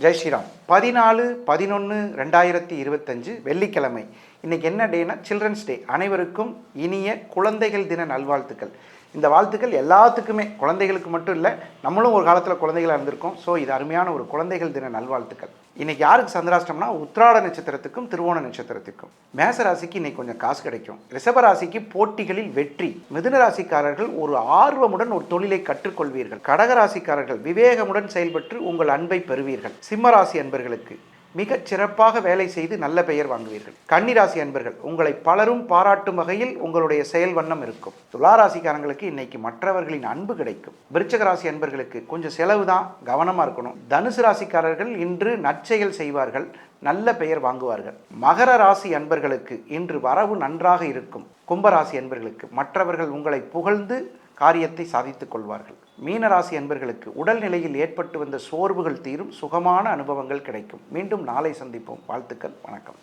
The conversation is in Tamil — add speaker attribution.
Speaker 1: जय श्री राम। பதினாலு பதினொன்று ரெண்டாயிரத்தி இருபத்தஞ்சு வெள்ளிக்கிழமை. இன்றைக்கி என்ன டேனா சில்ட்ரன்ஸ் டே அனைவருக்கும் இனிய குழந்தைகள் தின நல்வாழ்த்துக்கள். இந்த வாழ்த்துக்கள் எல்லாத்துக்குமே. குழந்தைகளுக்கு மட்டும் இல்லை நம்மளும் ஒரு காலத்தில் குழந்தைகளாக இருந்திருக்கோம். ஸோ இது அருமையான ஒரு குழந்தைகள் தின நல்வாழ்த்துக்கள். இன்றைக்கி யாருக்கு சந்திராஷ்டம்னா உத்ராட நட்சத்திரத்துக்கும் திருவோண நட்சத்திரத்துக்கும். மேச ராசிக்கு இன்றைக்கி கொஞ்சம் காசு கிடைக்கும். ரிஷப ராசிக்கு போட்டிகளில் வெற்றி. மிதுன ராசிக்காரர்கள் ஒரு ஆர்வமுடன் ஒரு தொழிலை கற்றுக்கொள்வீர்கள். கடக ராசிக்காரர்கள் விவேகமுடன் செயல்பட்டு உங்கள் அன்பை பெறுவீர்கள். சிம்ம ராசி அன்பர்களுக்கு மிகச் சிறப்பாக வேலை செய்து நல்ல பெயர் வாங்குவீர்கள். கன்னிராசி அன்பர்கள் உங்களை பலரும் பாராட்டும் வகையில் உங்களுடைய செயல் வண்ணம் இருக்கும். துளாராசிக்காரங்களுக்கு இன்னைக்கு மற்றவர்களின் அன்பு கிடைக்கும். விருச்சக ராசி அன்பர்களுக்கு கொஞ்சம் செலவு தான் கவனமாக இருக்கணும். தனுசு ராசிக்காரர்கள் இன்று நற்செயல் செய்வார்கள் நல்ல பெயர் வாங்குவார்கள். மகர ராசி அன்பர்களுக்கு இன்று வரவு நன்றாக இருக்கும். கும்பராசி அன்பர்களுக்கு மற்றவர்கள் உங்களை புகழ்ந்து காரியத்தை சாதித்துக் கொள்வார்கள். மீனராசி அன்பர்களுக்கு உடல்நிலையில் ஏற்பட்டு வந்த சோர்வுகள் தீரும் சுகமான அனுபவங்கள் கிடைக்கும். மீண்டும் நாளை சந்திப்போம். வாழ்த்துக்கள். வணக்கம்.